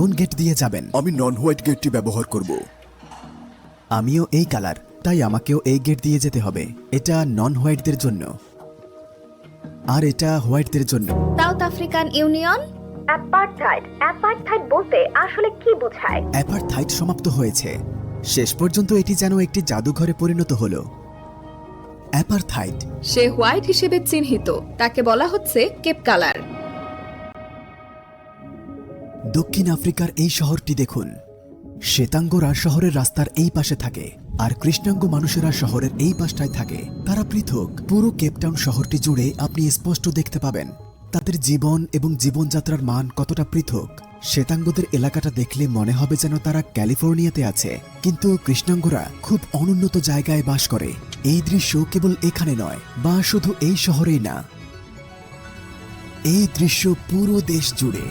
কোন গেট দিয়ে যাবেন। আমি নন হোয়াইট গেটটি ব্যবহার করব। আমিও এই কালার তাই আমাকেও এই গেট দিয়ে যেতে হবে। এটা নন হোয়াইটদের জন্য। আর এটা হোয়াইটদের জন্য। South African Union? Apartheid apartheid বলতে আসলে কি বোঝায়? অ্যাপারথাইট সমাপ্ত হয়েছে। শেষ পর্যন্ত এটি যেন একটি জাদুঘরে পরিণত হলো। অ্যাপারথাইট সে হোয়াইট হিসেবে চিহ্নিত। তাকে বলা হচ্ছে কেপ কালার। দক্ষিণ আফ্রিকার এই শহরটি দেখুন। শ্বেতাঙ্গরা শহরের রাস্তার এই পাশে থাকে, আর কৃষ্ণাঙ্গ মানুষেরা শহরের এই পাশটায় থাকে। তারা পৃথক। পুরো কেপটাউন শহরটি জুড়ে আপনি স্পষ্ট দেখতে পাবেন, তাদের জীবন এবং জীবনযাত্রার মান কতটা পৃথক। শ্বেতাঙ্গদের এলাকাটা দেখলে মনে হবে যেন তারা ক্যালিফোর্নিয়াতে আছে। কিন্তু কৃষ্ণাঙ্গরা খুব অনুন্নত জায়গায় বাস করে। এই দৃশ্য কেবল এখানে নয়, বা শুধু এই শহরেই না। এই দৃশ্য পুরো দেশ জুড়ে।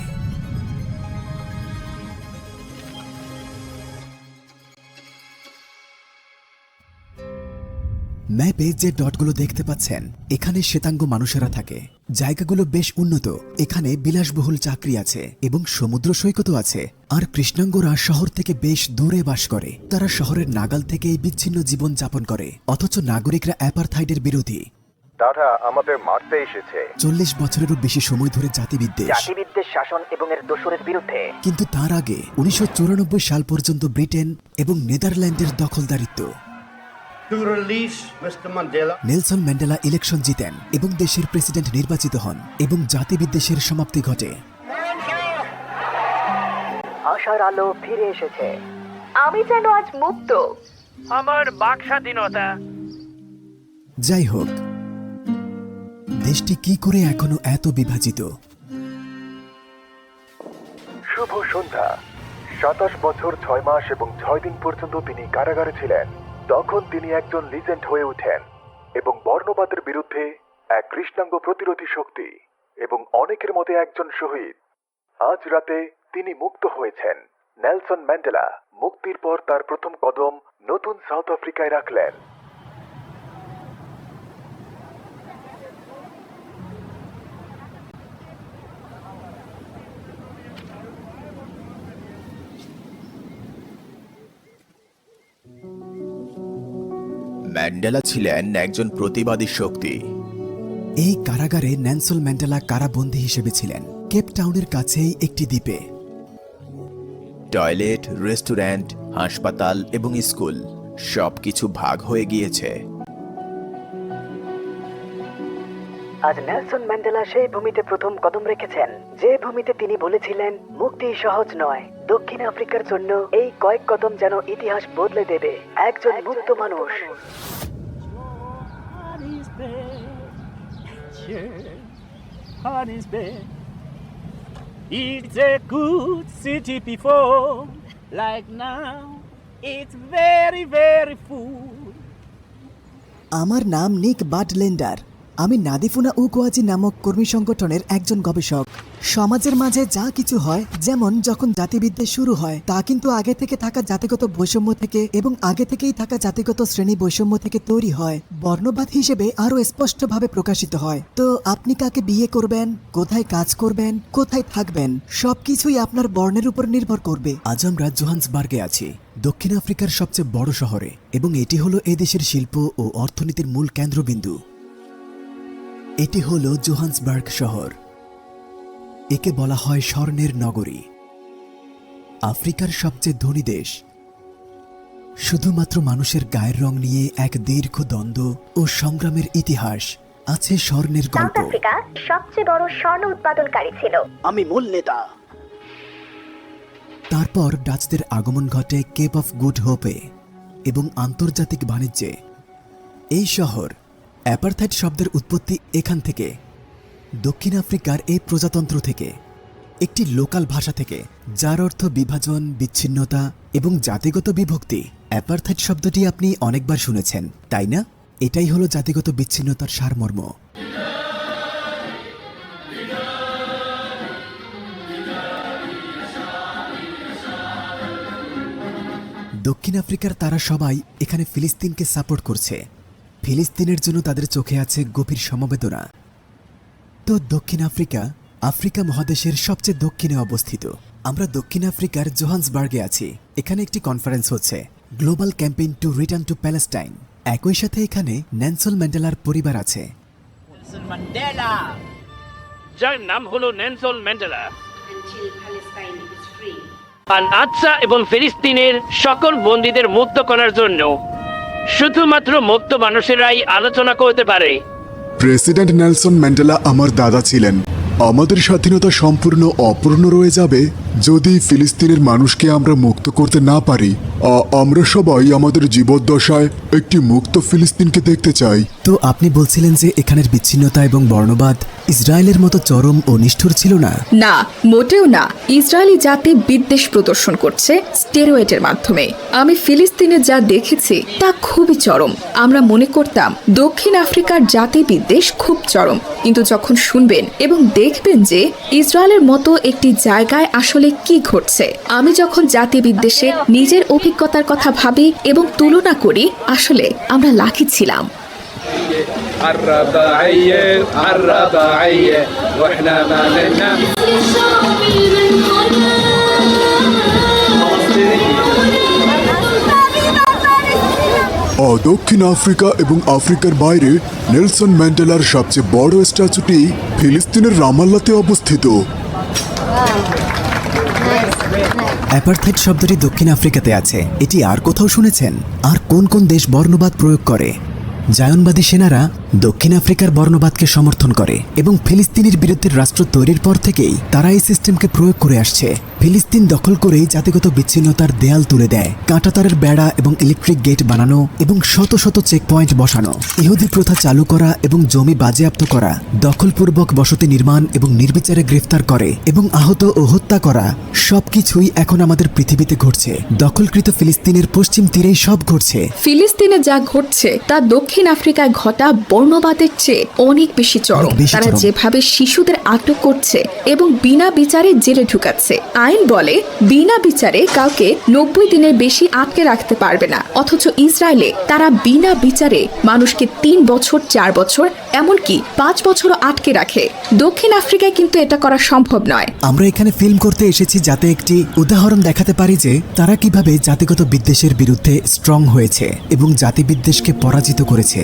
ম্যাপে যে ডটগুলো দেখতে পাচ্ছেন এখানে শ্বেতাঙ্গ মানুষেরা থাকে। জায়গাগুলো বেশ উন্নত এখানে বিলাসবহুল চাকরি আছে এবং সমুদ্র সৈকতও আছে। আর কৃষ্ণাঙ্গরা শহর থেকে বেশ দূরে বাস করে। তারা শহরের নাগাল থেকেই বিচ্ছিন্ন জীবন যাপন করে অথচ নাগরিকরা অ্যাপারথাইডের বিরোধী। তারা আমাদের মারতে এসেছে। চল্লিশ বছরেরও বেশি সময় ধরে জাতিবিদ্বেষ। জাতিবিদ্বেষ শাসন এবং এর দোসরের বিরুদ্ধে। কিন্তু তার আগে উনিশশো চুরানব্বই সাল পর্যন্ত ব্রিটেন এবং নেদারল্যান্ডের দখলদারিত্ব। নেলসন ম্যান্ডেলা ইলেকশন জিতেন এবং দেশের প্রেসিডেন্ট নির্বাচিত হন এবং জাতিবিদ্বেষের সমাপ্তি ঘটে। আশার আলো ফিরে এসেছে। আমি যেন আজ মুক্ত। আমার বাক স্বাধীনতা যাই হোক দেশটি কি করে এখনও এত বিভাজিত? শুভ সন্ধ্যা। সাতাশ বছর ছয় মাস এবং ছয় দিন পর্যন্ত তিনি কারাগারে ছিলেন। তখন তিনি একজন লিজেন্ড হয়ে ওঠেন এবং বর্ণবাদের বিরুদ্ধে এক কৃষ্ণাঙ্গ প্রতিরোধী শক্তি এবং অনেকের মতে একজন শহীদ। আজ রাতে তিনি মুক্ত হয়েছেন। নেলসন ম্যান্ডেলা মুক্তির পর তার প্রথম কদম নতুন সাউথ আফ্রিকায় রাখলেন। ম্যান্ডেলা ছিলেন একজন প্রতিবাদী শক্তি। এই কারাগারে ন্যানসল ম্যান্ডেলা কারাবন্দী হিসেবে ছিলেন। কেপ টাউনের কাছেই একটি দ্বীপে। টয়লেট রেস্টুরেন্ট হাসপাতাল এবং স্কুল সবকিছু ভাগ হয়ে গিয়েছে। আজ নেলসন ম্যান্ডেলা সেই ভূমিতে প্রথম কদম রেখেছেন। যে ভূমিতে তিনি বলেছিলেন মুক্তি সহজ নয়। দক্ষিণ আফ্রিকার জন্য কয়েক কদম যেন ইতিহাস বদলে দেবে একজন মুক্ত মানুষ It's a good city before, like now, it's very, very full. আমার নাম নিক বাটলেন্ডার আমি নাদিফুনা উকোয়াজি নামক কর্মী সংগঠনের একজন গবেষক সমাজের মাঝে যা কিছু হয়, যেমন যখন জাতিবিদ্বেষ শুরু হয়, তা কিন্তু আগে থেকে থাকা জাতিগত বৈষম্য থেকে এবং আগে থেকেই থাকা জাতিগত শ্রেণি বৈষম্য থেকে তৈরি হয়। বর্ণবাদ হিসেবে আরও স্পষ্টভাবে প্রকাশিত হয়। তো আপনি কাকে বিয়ে করবেন? কোথায় কাজ করবেন? কোথায় থাকবেন? সবকিছুই আপনার বর্ণের উপর নির্ভর করবে। আজ আমরা জোহান্সবার্গে আছি, দক্ষিণ আফ্রিকার সবচেয়ে বড় শহরে, এবং এটি হলো এ দেশের শিল্প ও অর্থনীতির মূল কেন্দ্রবিন্দু। এটি হল জোহান্সবার্গ শহর। একে বলা হয় স্বর্ণের নগরী। আফ্রিকার সবচেয়ে ধনী দেশ। শুধুমাত্র মানুষের গায়ের রং নিয়ে এক দীর্ঘ দ্বন্দ্ব ও সংগ্রামের ইতিহাস আছে স্বর্ণের সাউথ গল্প আফ্রিকা সবচেয়ে বড় স্বর্ণ উৎপাদনকারী ছিল। আমি মূল নেতা। তারপর ডাচদের আগমন ঘটে কেপ অফ গুড হোপে এবং আন্তর্জাতিক বাণিজ্যে। এই শহর অ্যাপারথাইট শব্দের উৎপত্তি এখান থেকে। দক্ষিণ আফ্রিকার এই প্রজাতন্ত্র থেকে, একটি লোকাল ভাষা থেকে, যার অর্থ বিভাজন, বিচ্ছিন্নতা এবং জাতিগত বিভক্তি। অ্যাপারথাইট শব্দটি আপনি অনেকবার শুনেছেন, তাই না? এটাই হলো জাতিগত বিচ্ছিন্নতার সারমর্ম। দক্ষিণ আফ্রিকার তারা সবাই এখানে ফিলিস্তিনকে সাপোর্ট করছে। ফিলিস্তিনের জন্য তাদের চোখে আছে গভীর সমবেদনা। তো দক্ষিণ আফ্রিকা আফ্রিকা মহাদেশের সবচেয়ে দক্ষিণে অবস্থিত। আমরা দক্ষিণ আফ্রিকার জোহান্সবার্গে আছি। এখানে একটি কনফারেন্স হচ্ছে global campaign to return to Palestine একই সাথে এখানে ন্যানসল ম্যান্ডেলার পরিবার আছে। যার নাম হলো নেলসন ম্যান্ডেলা। আর আচ্ছা এবং ফিলিস্তিনের সকল বন্দীদের মুক্ত করার জন্য শুধুমাত্র মুক্ত মানুষেরাই আলোচনা করতে পারে। প্রেসিডেন্ট নেলসন ম্যান্ডেলা আমার দাদা ছিলেন। আমাদের স্বাধীনতা সম্পূর্ণ অপূর্ণ রয়ে যাবে যদি ফিলিস্তিনের মানুষকে আমরা মুক্ত করতে না পারি। আমরা সবাই আমাদের জীবদ্দশায় একটি মুক্ত ফিলিস্তিনকে দেখতে চাই। তো আপনি বলছিলেন যে এখানের বিচ্ছিন্নতা এবং বর্ণবাদ ইসরায়েলের মতো চরম ও নিষ্ঠুর ছিল না। না, মোটেও না। ইসরায়েলি জাতি বিদ্বেষ প্রদর্শন করছে স্টেরয়েডের মাধ্যমে। আমি ফিলিস্তিনে যা দেখেছি, তা খুবই চরম। আমরা মনে করতাম, দক্ষিণ আফ্রিকার জাতি বিদ্বেষ খুব চরম। কিন্তু যখন শুনবেন এবং দেখবেন যে ইসরায়েলের মতো একটি জায়গায় আসলে কি ঘটছে, আমি যখন জাতি বিদ্বেষে নিজের অভিজ্ঞতার কথা ভাবি এবং তুলনা করি, আসলে আমরা লাকি ছিলাম। الرباعية الرباعية واحنا ما لنا আ, দক্ষিণ আফ্রিকা এবং আফ্রিকার বাইরে নেলসন ম্যান্ডেলার সবচেয়ে বড় স্ট্যাচুটি ফিলিস্তিনের রামাল্লাতে অবস্থিত অ্যাপারথাইড শব্দটি দক্ষিণ আফ্রিকাতে আছে এটি আর কোথাও শুনেছেন আর কোন কোন দেশ বর্ণবাদ প্রয়োগ করে জায়নবাদী সেনারা দক্ষিণ আফ্রিকার বর্ণবাদকে সমর্থন করে এবং ফিলিস্তিনের বিরুদ্ধে রাষ্ট্র তৈরির পর থেকেই তারা এই সিস্টেমকে প্রয়োগ করে আসছে। ফিলিস্তিন দখল করেই জাতিগত বিচ্ছিন্নতার দেয়াল তুলে দেয়। কাঁটাতারের বেড়া এবং ইলেকট্রিক গেট বানানো এবং শত শত চেকপয়েন্ট বসানো। ইহুদি প্রথা চালু করা এবং জমি বাজেয়াপ্ত করা, দখলপূর্বক বসতি নির্মাণ এবং নির্বিচারে গ্রেফতার করে এবং আহত ও হত্যা করা, সবকিছুই এখন আমাদের পৃথিবীতে ঘটছে। দখলকৃত ফিলিস্তিনের পশ্চিম তীরেই সব ঘটছে। ফিলিস্তিনে যা ঘটছে তা দক্ষিণ আফ্রিকায় ঘটা বর্ণবাদের চেয়ে অনেক বেশি চরম। তারা যেভাবে শিশুদের আটক করছে এবং বিনা বিচারে জেলে ঢুকাচ্ছে আইন বলে বিনা বিচারে কাউকে নব্বই দিনের বেশি আটকে রাখতে পারবে না। অথচ ইসরায়েলে তারা বিনা বিচারে মানুষকে তিন বছর চার বছর এমনকি পাঁচ বছরও আটকে রাখে। দক্ষিণ আফ্রিকায় কিন্তু এটা করা সম্ভব নয়। আমরা এখানে ফিল্ম করতে এসেছি যাতে একটি উদাহরণ দেখাতে পারি যে তারা কীভাবে জাতিগত বিদ্বেষের বিরুদ্ধে স্ট্রং হয়েছে এবং জাতিবিদ্বেষকে পরাজিত করেছে।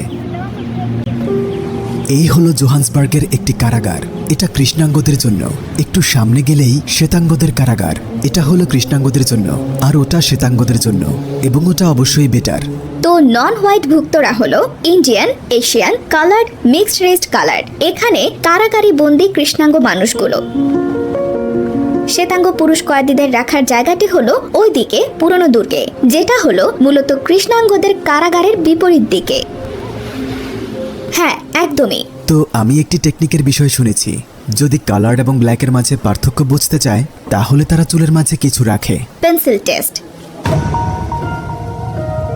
এই হলো জোহান্সবার্গের একটি কারাগার। এটা কৃষ্ণাঙ্গদের জন্য। একটু সামনে গেলেই শ্বেতাঙ্গদের কারাগার। এটা হলো কৃষ্ণাঙ্গদের জন্য, আর ওটা শ্বেতাঙ্গদের জন্য, এবং ওটা অবশ্যই বেটার তো নন হোয়াইট ভুক্তরা হলো Indian Asian coloured mixed raced coloured এখানে কারাগারি বন্দি কৃষ্ণাঙ্গ মানুষগুলো। শ্বেতাঙ্গ পুরুষ কয়েদিদের রাখার জায়গাটি হলো ওই দিকে পুরনো দুর্গে, যেটা হলো মূলত কৃষ্ণাঙ্গদের কারাগারের বিপরীত দিকে। হ্যাঁ একদমই। তো আমি একটি টেকনিকের বিষয় শুনেছি। যদি কালার এবং ব্ল্যাকের মাঝে পার্থক্য বুঝতে চায় তাহলে তারা চুলের মাঝে কিছু রাখে। Pencil test.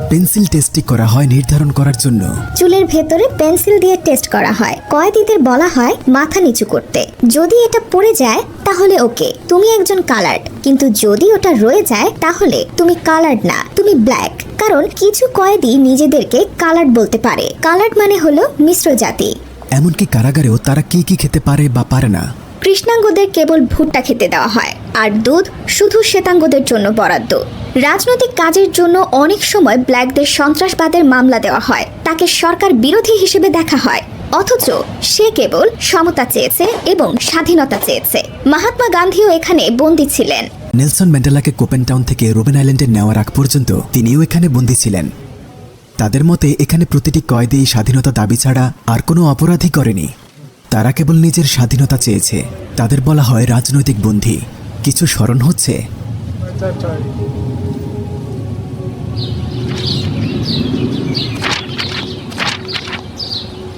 পেন্সিল টেস্টটি করা হয় নির্ধারণ করার জন্য। চুলের ভেতরে পেন্সিল দিয়ে টেস্ট করা হয়। কয়েদিদের বলা হয় মাথা নিচু করতে। যদি এটা পড়ে যায় তাহলে ওকে। তুমি একজন কালার্ড। কিন্তু যদি ওটা রয়ে যায় তাহলে তুমি কালার্ড না তুমি ব্ল্যাক। কারণ কিছু কয়েদি নিজেদেরকে কালার্ড বলতে পারে। কালার্ড মানে হলো মিশ্র জাতি। এমনকি কারাগারেও তারা কি কি খেতে পারে বা পারে না। কৃষ্ণাঙ্গদের কেবল ভুট্টা খেতে দেওয়া হয়। আর দুধ শুধু শ্বেতাঙ্গদের জন্য বরাদ্দ। রাজনৈতিক কাজের জন্য অনেক সময় ব্ল্যাকদের সন্ত্রাসবাদের মামলা দেওয়া হয়। তাকে সরকার বিরোধী হিসেবে দেখা হয়। অথচ সে কেবল সমতা চেয়েছে এবং স্বাধীনতা চেয়েছে। মহাত্মা গান্ধীও এখানে বন্দী ছিলেন। নেলসন ম্যান্ডেলাকে কোপেন টাউন থেকে রোবেন আইল্যান্ডে নেওয়ার আগ পর্যন্ত তিনিও এখানে বন্দী ছিলেন। তাদের মতে এখানে প্রতিটি কয়েদি স্বাধীনতা দাবি ছাড়া আর কোনো অপরাধী করেনি। তারা কেবল নিজের স্বাধীনতা চেয়েছে। তাদের বলা হয় রাজনৈতিক বন্দী। কিছু স্মরণ হচ্ছে?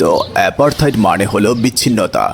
তো অ্যাপারথাইড মানে হলো বিচ্ছিন্নতা।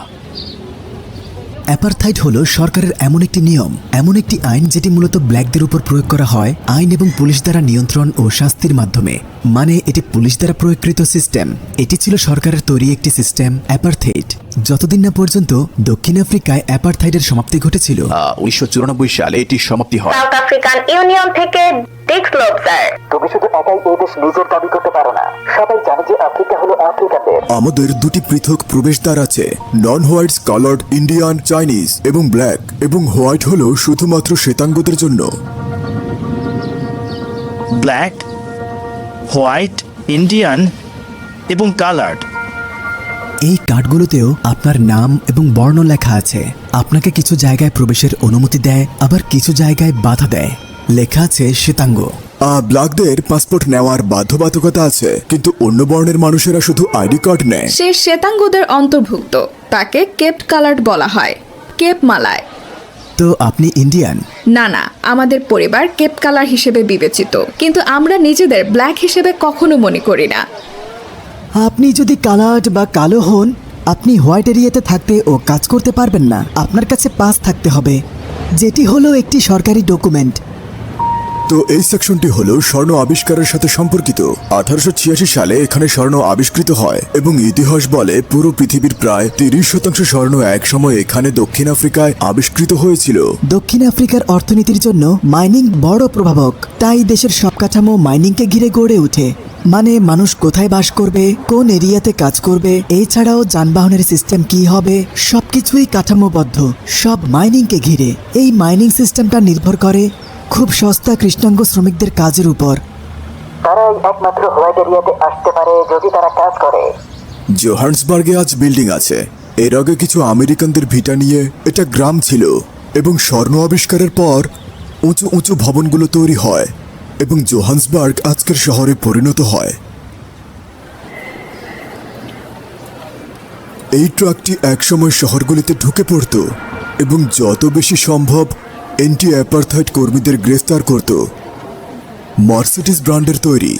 অ্যাপারথাইড হলো সরকারের এমন একটি নিয়ম এমন একটি আইন যেটি মূলত ব্ল্যাকদের উপর প্রয়োগ করা হয় আইন এবং পুলিশ দ্বারা নিয়ন্ত্রণ ও শাস্তির মাধ্যমে। মানে এটি পুলিশ দ্বারা প্রয়োগকৃত সিস্টেম। এটি ছিল সরকারের তৈরি একটি সিস্টেম অ্যাপারথেইড যতদিন না পর্যন্ত দক্ষিণ আফ্রিকায় অ্যাপারথাইডের সমাপ্তি ঘটেছিল। উনিশশো চুরানব্বই সালে এটির সমাপ্তি হয়। সাউথ আফ্রিকান ইউনিয়ন থেকে টেক্স লোভ স্যার তুমি শুধু একাই এই দেশ নিজের দাবি করতে পারো না। সবাই জানে যে আফ্রিকা হলো আফ্রিকানদের আমাদের দুটি পৃথক প্রবেশদ্বার আছে non white coloured Indian Chinese এবং ব্ল্যাক এবং হোয়াইট হলো শুধুমাত্র শ্বেতাঙ্গদের জন্য। ব্ল্যাক হোয়াইট ইন্ডিয়ান এবং কালার্ড এই কার্ডগুলোতেও আপনার নাম এবং বর্ণ লেখা আছে। আপনাকে কিছু জায়গায় প্রবেশের অনুমতি দেয় আবার কিছু জায়গায় বাধা দেয়। লেখা আছে শ্বেতাঙ্গ। ব্ল্যাকদের পাসপোর্ট নেওয়ার বাধ্যবাধকতা আছে কিন্তু অন্য বর্ণের মানুষেরা শুধু আইডি কার্ড নেয়। সে শ্বেতাঙ্গদের অন্তর্ভুক্ত তাকে কেপ্ট কালার্ড বলা হয় কেপ মালায়। তো আপনি ইন্ডিয়ান? না না আমাদের পরিবার কেপ কালার হিসেবে বিবেচিত কিন্তু আমরা নিজেদের ব্ল্যাক হিসেবে কখনো মনে করি না। আপনি যদি কালার্ড বা কালো হন আপনি হোয়াইট এরিয়াতে থাকতে ও কাজ করতে পারবেন না। আপনার কাছে পাস থাকতে হবে যেটি হলো একটি সরকারি ডকুমেন্ট। তো এই সেকশনটি হলো স্বর্ণ আবিষ্কারের সাথে সম্পর্কিত। আঠারোশো ছিয়াশি সালে এখানে স্বর্ণ আবিষ্কৃত হয় এবং ইতিহাস বলে পুরো পৃথিবীর প্রায় তিরিশ শতাংশ স্বর্ণ এক সময় এখানে দক্ষিণ আফ্রিকায় আবিষ্কৃত হয়েছিল। দক্ষিণ আফ্রিকার অর্থনীতির জন্য মাইনিং বড় প্রভাবক। তাই দেশের সব কাঠামো মাইনিংকে ঘিরে গড়ে ওঠে। মানে মানুষ কোথায় বাস করবে, কোন এরিয়াতে কাজ করবে, এছাড়াও যানবাহনের সিস্টেম কি হবে, সবকিছুই কাঠামোবদ্ধ, সব মাইনিংকে ঘিরে। এই মাইনিং সিস্টেমটা নির্ভর করে খুব সস্তা কৃষ্ণাঙ্গ শ্রমিকদের কাজের উপর। তারাই একমাত্র হোয়াইট এরিয়াতে আসতে পারে যদি তারা কাজ করে। জোহান্সবার্গে আজ বিল্ডিং আছে। এর আগে কিছু আমেরিকানদের ভিটা নিয়ে এটা গ্রাম ছিল এবং স্বর্ণ আবিষ্কারের পর উঁচু উঁচু ভবনগুলো তৈরি হয় এবং জোহান্সবার্গ আজকের শহরে পরিণত হয়। এই ট্রাকটি একসময় শহরগুলিতে ঢুকে পড়ত এবং যত বেশি সম্ভব এন্টি অ্যাপারথাইড কর্মীদের গ্রেফতার করত। মার্সিডিস ব্র্যান্ডের তৈরি।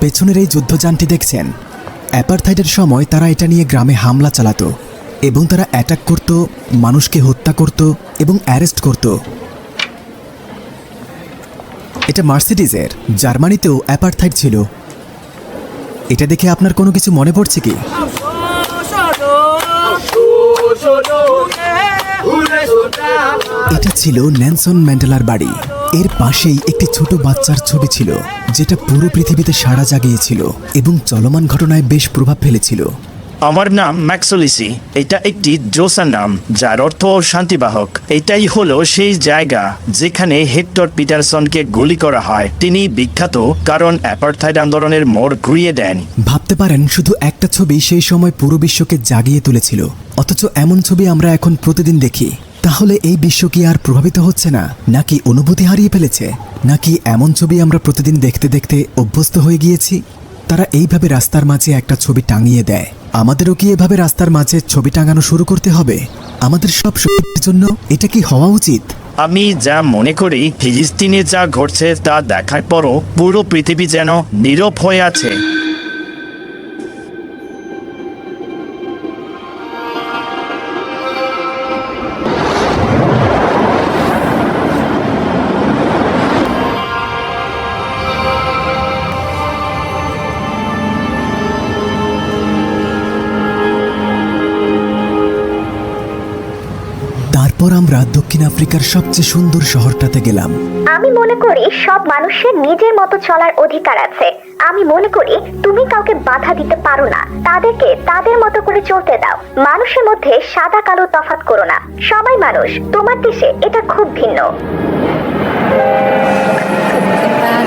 পেছনের এই যুদ্ধযানটি দেখছেন। অ্যাপারথাইডের সময় তারা এটা নিয়ে গ্রামে হামলা চালাতো এবং তারা অ্যাটাক করত মানুষকে হত্যা করত এবং অ্যারেস্ট করত। এটা মার্সিডিজের জার্মানিতেও অ্যাপারথাইড ছিল। এটা দেখে আপনার কোনো কিছু মনে পড়ছে কি? এটা ছিল ন্যানসন ম্যান্ডেলার বাড়ি। এর পাশেই একটি ছোট বাচ্চার ছবি ছিল, যেটা পুরো পৃথিবীতে সাড়া জাগিয়েছিল এবং চলমান ঘটনায় বেশ প্রভাব ফেলেছিল। আমার নাম ম্যাক্সোলিসি। এটা একটি জোসা নাম, যার অর্থ শান্তিবাহক। এটাই হলো সেই জায়গা যেখানে হেক্টর পিটারসনকে গুলি করা হয়। তিনি বিখ্যাত কারণ অ্যাপারথাইড আন্দোলনের মোড় ঘুরিয়ে দেন। ভাবতে পারেন, শুধু একটা ছবি সেই সময় পুরো বিশ্বকে জাগিয়ে তুলেছিল। অথচ এমন ছবি আমরা এখন প্রতিদিন দেখি। তাহলে এই বিশ্ব কি আর প্রভাবিত হচ্ছে না? নাকি অনুভূতি হারিয়ে ফেলেছে? নাকি এমন ছবি আমরা প্রতিদিন দেখতে দেখতে অভ্যস্ত হয়ে গিয়েছি? তারা এইভাবে রাস্তার মাঝে একটা ছবি টাঙিয়ে দেয়। আমাদেরও কি এভাবে রাস্তার মাঝে ছবি টাঙানো শুরু করতে হবে? আমাদের সব সুবিধার জন্য এটা কি হওয়া উচিত? আমি যা মনে করি, ফিলিস্তিনে যা ঘটছে তা দেখার পরও পুরো পৃথিবী যেন নীরব হয়ে আছে। আফ্রিকার সবচেয়ে সুন্দর শহরটাতে গেলাম। আমি মনে করি সব মানুষের নিজের মতো চলার অধিকার আছে। আমি মনে করি তুমি কাউকে বাধা দিতে পারো না। তাদেরকে তাদের মতো করে চলতে দাও। মানুষের মধ্যে সাদা কালো তফাৎ করো না। সবাই মানুষ তোমার দেশে এটা খুব ভিন্ন। কেপটাউন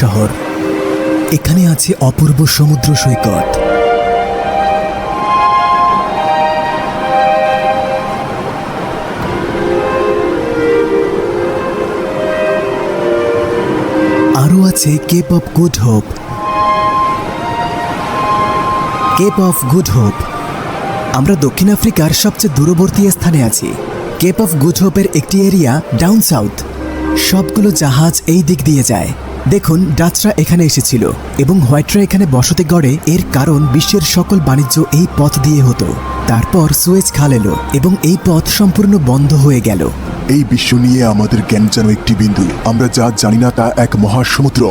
শহর। এখানে আছে অপূর্ব সমুদ্র সৈকত। আরও আছে Cape of Good Hope Cape of Good Hope আমরা দক্ষিণ আফ্রিকার সবচেয়ে দূরবর্তী স্থানে আছি। কেপ অফ গুড হোপের একটি এরিয়া ডাউন সাউথ সবগুলো জাহাজ এই দিক দিয়ে যায়। দেখুন ডাচরা এখানে এসেছিল এবং হোয়াইটরা এখানে বসতি গড়ে এর কারণ বিশ্বের সকল বাণিজ্য এই পথ দিয়ে হতো। তারপর সুয়েজ খাল এলো এবং এই পথ সম্পূর্ণ বন্ধ হয়ে গেল। এই বিশ্ব নিয়ে আমাদের জ্ঞান যেন একটি বিন্দু। আমরা যা জানি না তা এক মহাসমুদ্র।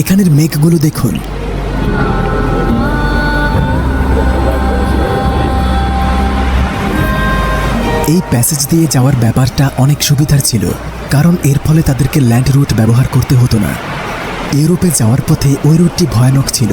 এখানের মেঘগুলো দেখুন। এই প্যাসেজ দিয়ে যাওয়ার ব্যাপারটা অনেক সুবিধার ছিল, কারণ এর ফলে তাদেরকে ল্যান্ড রুট ব্যবহার করতে হতো না। ইউরোপে যাওয়ার পথে ওই রুটটি ভয়ানক ছিল।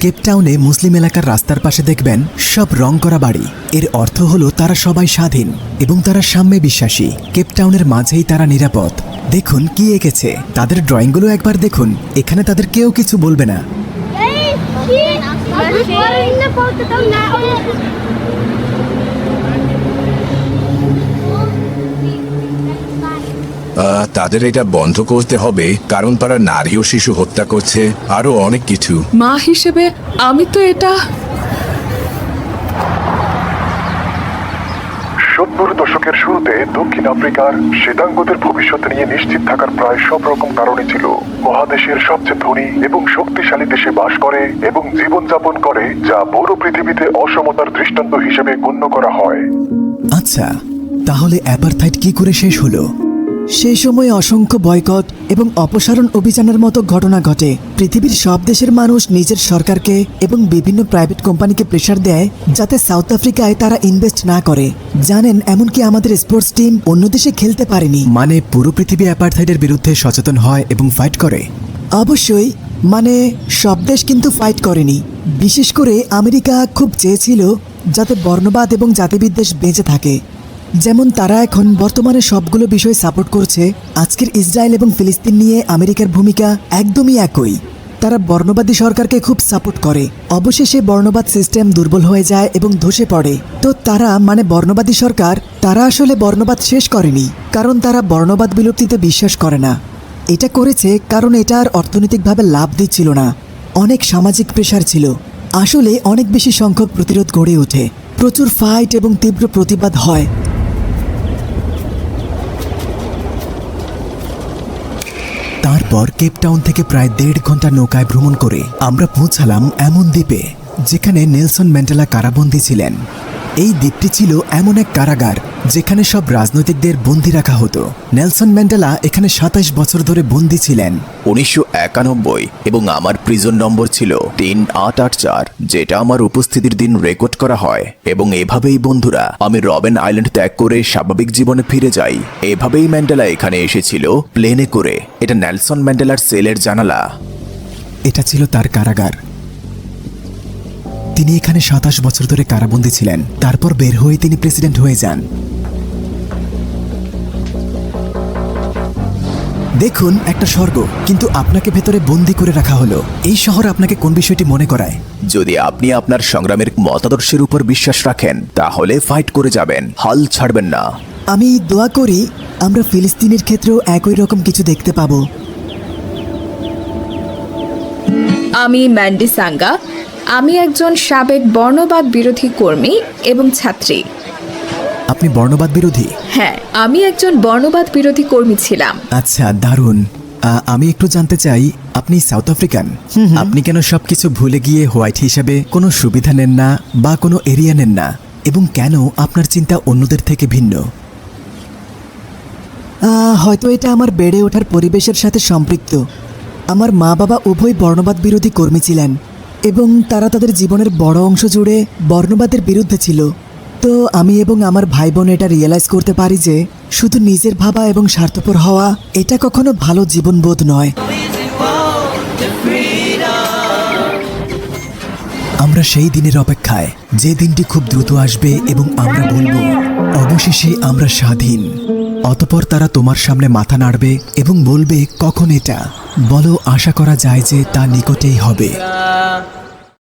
কেপটাউনে মুসলিম এলাকার রাস্তার পাশে দেখবেন সব রং করা বাড়ি। এর অর্থ হল তারা সবাই স্বাধীন এবং তারা সাম্যে বিশ্বাসী। কেপটাউনের মাঝেই তারা নিরাপদ। দেখুন কি এঁকেছে। তাদের ড্রয়িংগুলো একবার দেখুন। এখানে তাদের কেউ কিছু বলবে না। তাদের এটা বন্ধ করতে হবে কারণ তারা নারী ও শিশু হত্যা করছে আরও অনেক কিছু। মা হিসেবে আমি তো এটা সত্তর দশকের শুরুতে দক্ষিণ আফ্রিকার শ্বেতাঙ্গদের ভবিষ্যৎ নিয়ে নিশ্চিত থাকার প্রায় সব রকম কারণে ছিল। মহাদেশের সবচেয়ে ধনী এবং শক্তিশালী দেশে বাস করে এবং জীবনযাপন করে যা বড় পৃথিবীতে অসমতার দৃষ্টান্ত হিসেবে গণ্য করা হয়। আচ্ছা তাহলে অ্যাপারথাইড কি করে শেষ হলো? সেই সময় অসংখ্য বয়কট এবং অপসারণ অভিযানের মতো ঘটনা ঘটে। পৃথিবীর সব দেশের মানুষ নিজের সরকারকে এবং বিভিন্ন প্রাইভেট কোম্পানিকে প্রেশার দেয় যাতে সাউথ আফ্রিকায় তারা ইনভেস্ট না করে। জানেন এমনকি আমাদের স্পোর্টস টিম অন্য দেশে খেলতে পারেনি। মানে পুরো পৃথিবী অ্যাপারথাইডের বিরুদ্ধে সচেতন হয় এবং ফাইট করে? অবশ্যই মানে সব দেশ কিন্তু ফাইট করেনি। বিশেষ করে আমেরিকা খুব চেয়েছিল যাতে বর্ণবাদ এবং জাতিবিদ্বেষ বেঁচে থাকে। যেমন তারা এখন বর্তমানে সবগুলো বিষয় সাপোর্ট করছে, আজকের ইসরায়েল এবং ফিলিস্তিন নিয়ে আমেরিকার ভূমিকা একদমই একই। তারা বর্ণবাদী সরকারকে খুব সাপোর্ট করে। অবশেষে বর্ণবাদ সিস্টেম দুর্বল হয়ে যায় এবং ধসে পড়ে। তো তারা মানে বর্ণবাদী সরকার, তারা আসলে বর্ণবাদ শেষ করেনি, কারণ তারা বর্ণবাদ বিলুপ্তিতে বিশ্বাস করে না। এটা করেছে কারণ এটা আর অর্থনৈতিকভাবে লাভ দিচ্ছিল না। অনেক সামাজিক প্রেশার ছিল। আসলে অনেক বেশি সংখ্যক প্রতিরোধ গড়ে ওঠে। প্রচুর ফাইট এবং তীব্র প্রতিবাদ হয়। তারপর কেপটাউন থেকে প্রায় দেড় ঘণ্টা নৌকায় ভ্রমণ করে আমরা পৌঁছালাম এমন দ্বীপে, যেখানে নেলসন ম্যান্ডেলা কারাবন্দী ছিলেন। এই দ্বীপটি ছিল এমন এক কারাগার, যেখানে সব রাজনৈতিকদের বন্দী রাখা হতো। নেলসন ম্যান্ডেলা এখানে সাতাশ বছর ধরে বন্দি ছিলেন। উনিশশো একানব্বই, এবং আমার প্রিজন নম্বর ছিল তিন আট আট চার, যেটা আমার উপস্থিতির দিন রেকর্ড করা হয়। এবং এভাবেই বন্ধুরা, আমি রবেন আইল্যান্ড ত্যাগ করে স্বাভাবিক জীবনে ফিরে যাই। এভাবেই ম্যান্ডেলা এখানে এসেছিল প্লেনে করে। এটা নেলসন ম্যান্ডেলার সেলের জানালা। এটা ছিল তার কারাগার। তিনি এখানে সাতাশ বছর ধরে কারাবন্দী ছিলেন। তারপর বের হয়ে তিনি প্রেসিডেন্ট হয়ে যান। দেখুন একটা স্বর্গ কিন্তু আপনাকে ভেতরে বন্দি করে রাখা হলো। এই শহর আপনাকে কোন বিষয়টি মনে করায়? যদি আপনি আপনার সংগ্রামের মতাদর্শের উপর বিশ্বাস রাখেন তাহলে ফাইট করে যাবেন। হাল ছাড়বেন না। আমি দোয়া করি আমরা ফিলিস্তিনের ক্ষেত্রেও একই রকম কিছু দেখতে পাবো। আমি ম্যান্ডি সাঙ্গা। আমি একজন সাবেক বর্ণবাদ বিরোধী কর্মী এবং ছাত্রী। আপনি বর্ণবাদ বিরোধী? হ্যাঁ আমি একজন বর্ণবাদ বিরোধী কর্মী ছিলাম। আচ্ছা দারুণ। আ, আমি একটু জানতে চাই আপনি সাউথ আফ্রিকান? আপনি কেন সবকিছু ভুলে গিয়ে হোয়াইট হিসাবে কোনো সুবিধা নেন না বা কোনো এরিয়া নেন না? এবং কেন আপনার চিন্তা অন্যদের থেকে ভিন্ন? হয়তো এটা আমার বেড়ে ওঠার পরিবেশের সাথে সম্পৃক্ত। আমার মা বাবা উভয় বর্ণবাদ বিরোধী কর্মী ছিলেন এবং তারা তাদের জীবনের বড় অংশ জুড়ে বর্ণবাদের বিরুদ্ধে ছিল। তো আমি এবং আমার ভাই বোন এটা রিয়েলাইজ করতে পারি যে শুধু নিজের ভাবা এবং স্বার্থপর হওয়া এটা কখনো ভালো জীবনবোধ নয়। আমরা সেই দিনের অপেক্ষায়, যে দিনটি খুব দ্রুত আসবে এবং আমরা বলব, অবশেষে আমরা স্বাধীন। অতপর তারা তোমার সামনে মাথা নাড়বে এবং বলবে, কখন এটা? বলো, আশা করা যায় যে তা নিকটেই হবে।